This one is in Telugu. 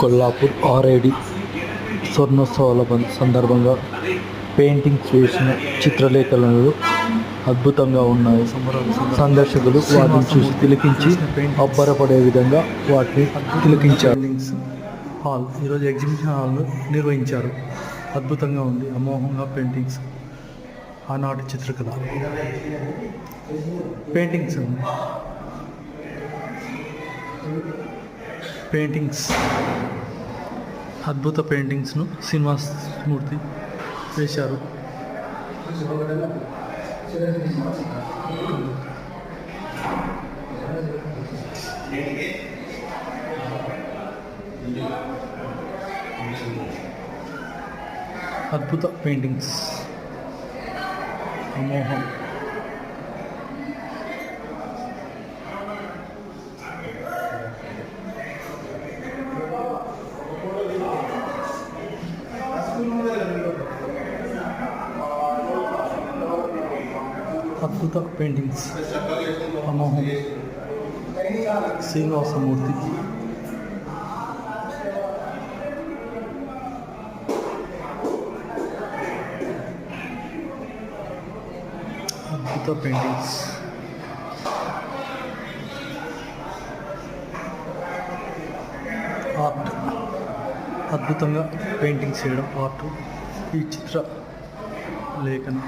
కొల్లాపూర్ ఆర్ఐడి స్వర్ణోత్సవాల సందర్భంగా పెయింటింగ్స్ వేసిన చిత్రలేఖనాలు అద్భుతంగా ఉన్నాయి. సందర్శకులు వాటిని చూసి తిలకించి అబ్బరపడే విధంగా వాటిని తిలకించారు. హాల్ ఈరోజు ఎగ్జిబిషన్ హాల్ నిర్వహించారు. అద్భుతంగా ఉంది. అమోఘంగా పెయింటింగ్స్. ఆనాటి చిత్రకళ. పెయింటింగ్స్ పెయింటింగ్స్ అద్భుత పెయింటింగ్స్ను శ్రీనివాసమూర్తి వేశారు. అద్భుత పెయింటింగ్స్ అమోహం. అద్భుత పెయింటింగ్స్. అమోహం. శ్రీనివాసమూర్తి. అద్భుత పెయింటింగ్స్. ఆర్ట్. అద్భుతంగా పెయింటింగ్స్ చేయడం ఆర్ట్. ఈ చిత్ర లేఖనం.